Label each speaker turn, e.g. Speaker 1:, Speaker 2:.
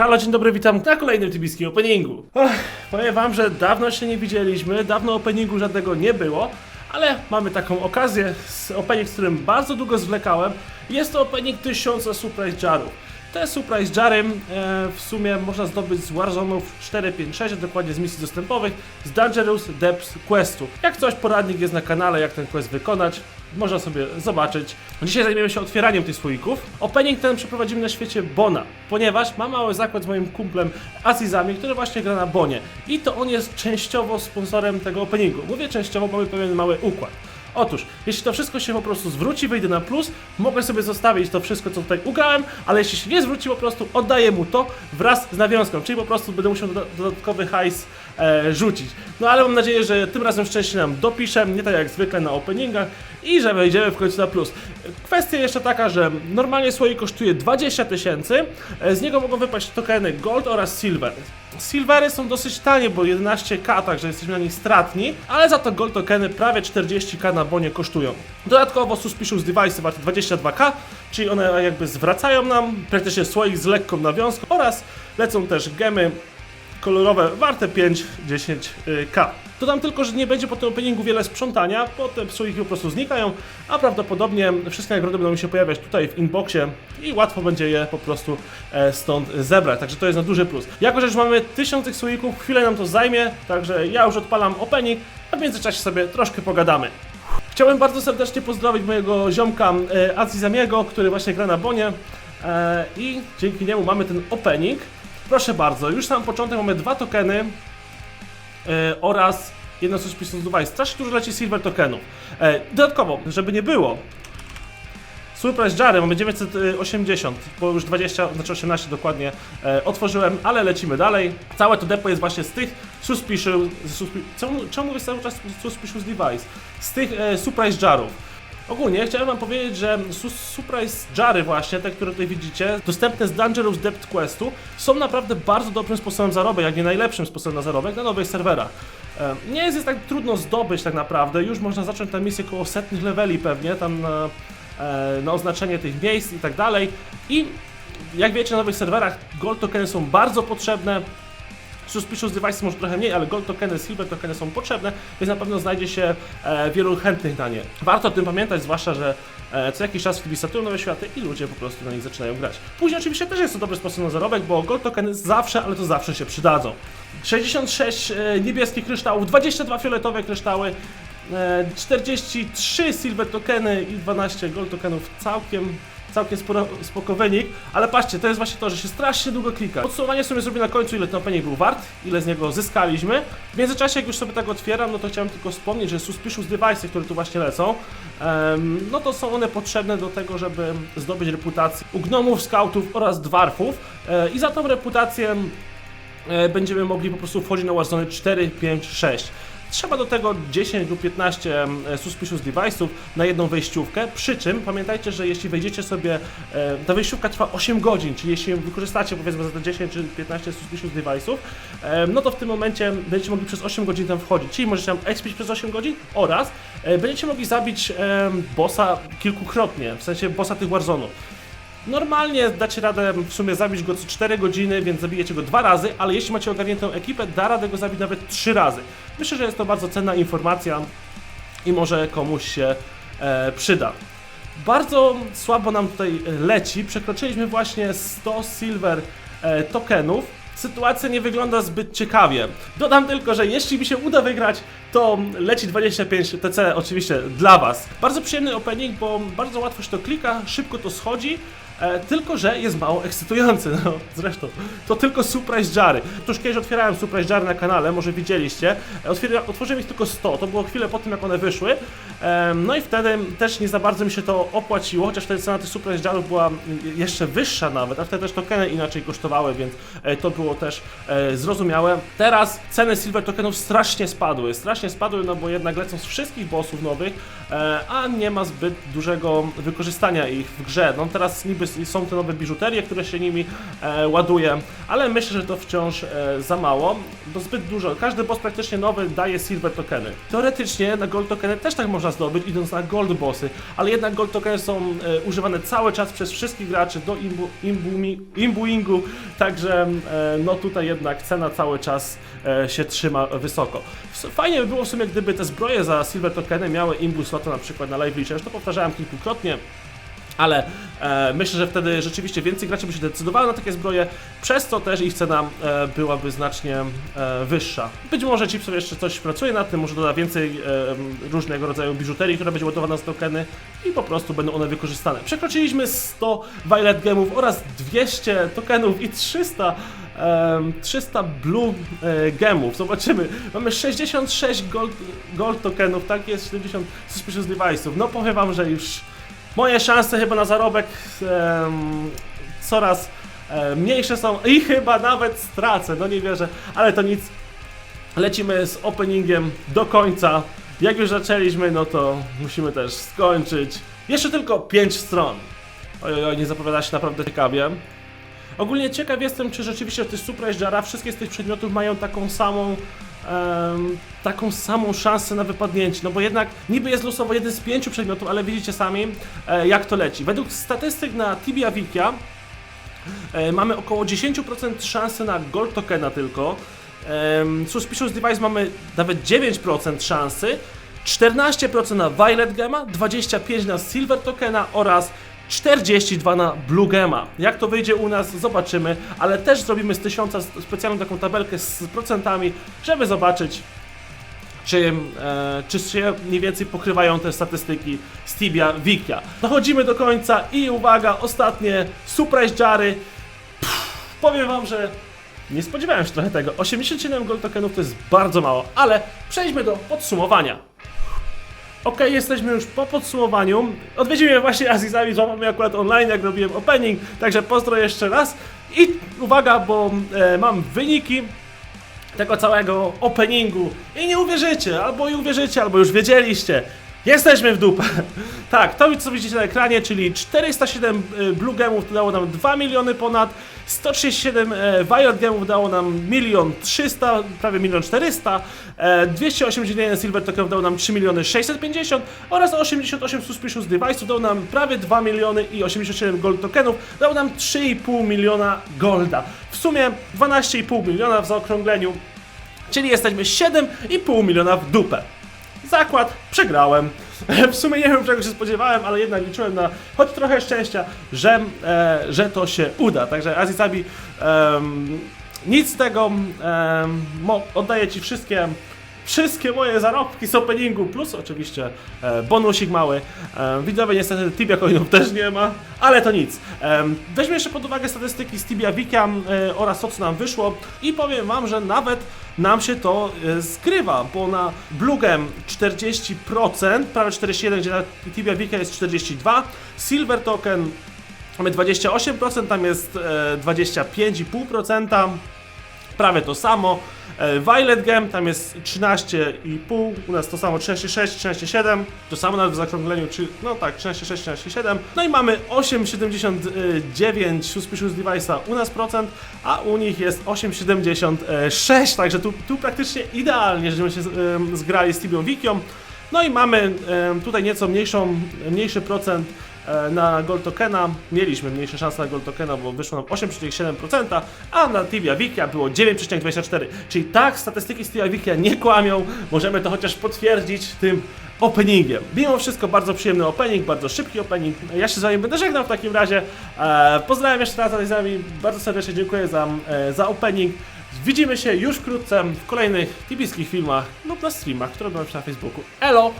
Speaker 1: Halo, dzień dobry, witam na kolejnym tybiskim openingu. Ach, powiem wam, że dawno się nie widzieliśmy, dawno openingu żadnego nie było, ale mamy taką okazję, z opening, z którym bardzo długo zwlekałem. Jest to opening 1000 Surprise Jarów. Te Surprise Jary e, w sumie można zdobyć z Warzone'ów 4, 5, 6, a dokładnie z misji dostępowych, z Dangerous Depths Questu. Jak coś, poradnik jest na kanale, jak ten quest wykonać. Można sobie zobaczyć. Dzisiaj zajmiemy się otwieraniem tych słoików. Opening ten przeprowadzimy na świecie Bona, ponieważ mam mały zakład z moim kumplem Azizami, który właśnie gra na Bonie. I to on jest częściowo sponsorem tego openingu. Mówię częściowo, mamy pewien mały układ. Otóż, jeśli to wszystko się po prostu zwróci, wyjdę na plus, mogę sobie zostawić to wszystko, co tutaj ugrałem, ale jeśli się nie zwróci, po prostu oddaję mu to wraz z nawiązką, czyli po prostu będę musiał doda- dodatkowy hajs e, rzucić. No ale mam nadzieję, że tym razem szczęście nam dopiszę, nie tak jak zwykle na openingach i że wejdziemy w końcu na plus. Kwestia jeszcze taka, że normalnie słoik kosztuje 20 tysięcy, e, z niego mogą wypaść tokeny Gold oraz Silver. Silvery są dosyć tanie, bo 11k, także jesteśmy na nich stratni, ale za to gold tokeny prawie 40k na bonie kosztują. Dodatkowo Suspicious Device warte 22k, czyli one jakby zwracają nam praktycznie słoik z lekką nawiązką oraz lecą też gemy kolorowe warte 5-10k. Dodam tylko, że nie będzie po tym openingu wiele sprzątania, bo te psuliki po prostu znikają, a prawdopodobnie wszystkie nagrody będą mi się pojawiać tutaj w inboxie i łatwo będzie je po prostu e, stąd zebrać, także to jest na duży plus. Jako, że już mamy 1000 tych słoików, chwilę nam to zajmie, także ja już odpalam opening, a w międzyczasie sobie troszkę pogadamy. Chciałem bardzo serdecznie pozdrowić mojego ziomka e, Azizamiego, który właśnie gra na Bonie e, i dzięki niemu mamy ten opening. Proszę bardzo, już sam początek mamy dwa tokeny e, oraz jedno Suspicious Device. Strasznie dużo leci silver tokenów. E, dodatkowo, żeby nie było, Surprise Jary mamy 980, bo już 20, znaczy 18 dokładnie e, otworzyłem, ale lecimy dalej. Całe to depo jest właśnie z tych Suspicious... Suspi, czemu, czemu mówię cały czas Suspicious Device? Z tych e, Surprise Jarów. Ogólnie chciałem wam powiedzieć, że su Surprise Jary właśnie, te, które tutaj widzicie, dostępne z Dangerous Depth Questu, są naprawdę bardzo dobrym sposobem zarobek, jak nie najlepszym sposobem na zarobek na nowych serwerach. Nie jest, jest tak trudno zdobyć tak naprawdę, już można zacząć tę misję koło setnych leveli pewnie, tam na, e, na oznaczenie tych miejsc i tak dalej. I jak wiecie, na nowych serwerach gold tokeny są bardzo potrzebne, Suspicious Devices może trochę mniej, ale gold tokeny, silver tokeny są potrzebne, więc na pewno znajdzie się e, wielu chętnych na nie. Warto o tym pamiętać, zwłaszcza, że e, co jakiś czas wpisują nowe światy i ludzie po prostu na nich zaczynają grać. Później oczywiście też jest to dobry sposób na zarobek, bo gold tokeny zawsze, ale to zawsze się przydadzą. 66 e, niebieskich kryształów, 22 fioletowe kryształy, e, 43 silver tokeny i 12 gold tokenów całkiem całkiem sporo, spoko wynik, ale patrzcie, to jest właśnie to, że się strasznie długo klika. Podsumowanie sobie zrobię na końcu, ile ten opening był wart, ile z niego zyskaliśmy. W międzyczasie, jak już sobie tak otwieram, no to chciałem tylko wspomnieć, że Suspicious Devices, które tu właśnie lecą, em, no to są one potrzebne do tego, żeby zdobyć reputację u gnomów, skautów oraz dwarfów e, i za tą reputację e, będziemy mogli po prostu wchodzić na Warzone 4, 5, 6. Trzeba do tego 10 lub 15 e, Suspicious Device'ów na jedną wejściówkę, przy czym pamiętajcie, że jeśli wejdziecie sobie, ta wejściówka trwa 8 godzin, czyli jeśli wykorzystacie powiedzmy za te 10 czy 15 Suspicious Device'ów, no to w tym momencie będziecie mogli przez 8 godzin tam wchodzić, czyli możecie tam expić przez 8 godzin oraz e, będziecie mogli zabić bossa kilkukrotnie, w sensie bossa tych Warzone'ów. Normalnie dacie radę w sumie zabić go co 4 godziny, więc zabijecie go dwa razy, ale jeśli macie ogarniętą ekipę, da radę go zabić nawet 3 razy. Myślę, że jest to bardzo cenna informacja i może komuś się e, przyda. Bardzo słabo nam tutaj leci. Przekroczyliśmy właśnie 100 silver e, tokenów. Sytuacja nie wygląda zbyt ciekawie. Dodam tylko, że jeśli mi się uda wygrać, to leci 25 TC oczywiście dla Was. Bardzo przyjemny opening, bo bardzo łatwo się to klika, szybko to schodzi. E, tylko, że jest mało ekscytujący, no zresztą. To tylko Surprise Jary. Tuż kiedyś otwierałem Surprise Jary na kanale, może widzieliście. Otworzyłem ich tylko 100, to było chwilę po tym, jak one wyszły. No i wtedy też nie za bardzo mi się to opłaciło, chociaż wtedy cena tych Surprise Jarów była jeszcze wyższa nawet, a wtedy też tokeny inaczej kosztowały, więc e, to było też e, zrozumiałe. Teraz ceny Silver Tokenów strasznie spadły, strasznie spadły, no bo jednak lecą z wszystkich bossów nowych, a nie ma zbyt dużego wykorzystania ich w grze. No teraz niby jest, są te nowe biżuterie, które się nimi e, ładuje, ale myślę, że to wciąż e, za mało, bo zbyt dużo. Każdy boss praktycznie nowy daje silver tokeny. Teoretycznie na gold tokeny też tak można zdobyć, idąc na gold bossy, ale jednak gold tokeny są e, używane cały czas przez wszystkich graczy do imbu, imbuingu, także e, no tutaj jednak cena cały czas e, się trzyma wysoko. Fajnie by było w sumie, gdyby te zbroje za silver tokeny miały imbu slota na przykład na live licze, już to powtarzałem kilkukrotnie. Ale e, myślę, że wtedy rzeczywiście więcej graczy by się decydowało na takie zbroje, przez co też ich cena e, byłaby znacznie e, wyższa. Być może Chip sobie jeszcze coś pracuje nad tym, może doda więcej e, różnego rodzaju biżuterii, która będzie ładowana z tokeny i po prostu będą one wykorzystane. Przekroczyliśmy 100 Violet Gemów oraz 200 tokenów i 300 em, 300 blue e, gemów. Zobaczymy. Mamy 66 gold, gold tokenów, tak jest 70 suspicious device'ów. No powiem wam, że już moje szanse chyba na zarobek coraz e, mniejsze są i chyba nawet stracę, no nie wierzę, ale to nic. Lecimy z openingiem do końca. Jak już zaczęliśmy, no to musimy też skończyć. Jeszcze tylko 5 stron. Oj, oj, nie zapowiada się naprawdę ciekawie. Ogólnie ciekaw jestem, czy rzeczywiście te Surprise Jara, wszystkie z tych przedmiotów mają taką samą taką samą szansę na wypadnięcie, no bo jednak niby jest losowo jeden z pięciu przedmiotów, ale widzicie sami e, jak to leci. Według statystyk na Tibia Wikia e, mamy około 10% szansy na gold tokena tylko. Suspicious Device mamy nawet 9% szansy, 14% na Violet Gema, 25% na Silver Tokena oraz 42 na Blue Gema. Jak to wyjdzie u nas, zobaczymy, ale też zrobimy z 1000 specjalną taką tabelkę z procentami, żeby zobaczyć, czy, e, czy się mniej więcej pokrywają te statystyki z Tibia Wikia. Dochodzimy do końca i uwaga, ostatnie Surprise Jary. Pff, powiem wam, że nie spodziewałem się trochę tego. 87 gold tokenów to jest bardzo mało, ale przejdźmy do podsumowania. Ok, jesteśmy już po podsumowaniu. Odwiedził mnie właśnie Azizami, złapał mnie akurat online, jak robiłem opening, także pozdro jeszcze raz. I uwaga, bo e, mam wyniki tego całego openingu i nie uwierzycie, albo i uwierzycie, albo już wiedzieliście. Jesteśmy w dupę. Tak, to co widzicie na ekranie, czyli 407 y, Blue Gemów dało nam 2 miliony ponad, 137 e, Violet Gemów dało nam 1 300, prawie 1 400, e, 281 Silver Tokenów dało nam 3 miliony 650 oraz 88 Suspicious Device'ów dało nam prawie 2 miliony i 87 Gold Tokenów dało nam 3,5 miliona Golda. W sumie 12,5 miliona w zaokrągleniu, czyli jesteśmy 7,5 miliona w dupę. Zakład przegrałem. W sumie nie wiem czego się spodziewałem, ale jednak liczyłem na choć trochę szczęścia, że, e, że to się uda. Także Azizabi, em, nic z tego, mo- oddaję Ci wszystkie, wszystkie moje zarobki z openingu, plus oczywiście e, bonusik mały. E, widzowie niestety Tibia Coinów też nie ma, ale to nic. Em, weźmy jeszcze pod uwagę statystyki z Tibia Wika e, oraz to co nam wyszło i powiem Wam, że nawet nam się to e, skrywa, bo na Blugem 40%, prawie 41%, gdzie na Tibia Wika jest 42%, Silver Token mamy 28%, tam jest e, 25,5%, prawie to samo. E, Violet Gem tam jest 13,5, u nas to samo 13,6, 13,7, to samo nawet w zakrągleniu, czy no tak, 13,6, 13,7. No i mamy 8,79 Suspicious Device'a u nas procent, a u nich jest 8,76, także tu, tu praktycznie idealnie, żeśmy się zgrali z Tibią Wikią. No i mamy tutaj nieco mniejszą, mniejszy procent na Gold Tokena. Mieliśmy mniejsze szanse na Gold Tokena, bo wyszło nam 8,7%, a na Tibia Wikia było 9,24%. Czyli tak, statystyki z Tibia Wikia nie kłamią. Możemy to chociaż potwierdzić tym openingiem. Mimo wszystko bardzo przyjemny opening, bardzo szybki opening. Ja się z wami będę żegnał w takim razie. E, pozdrawiam jeszcze raz z nami. Bardzo serdecznie dziękuję za, e, za opening. Widzimy się już wkrótce w kolejnych tibijskich filmach lub na streamach, które będą na Facebooku. Elo!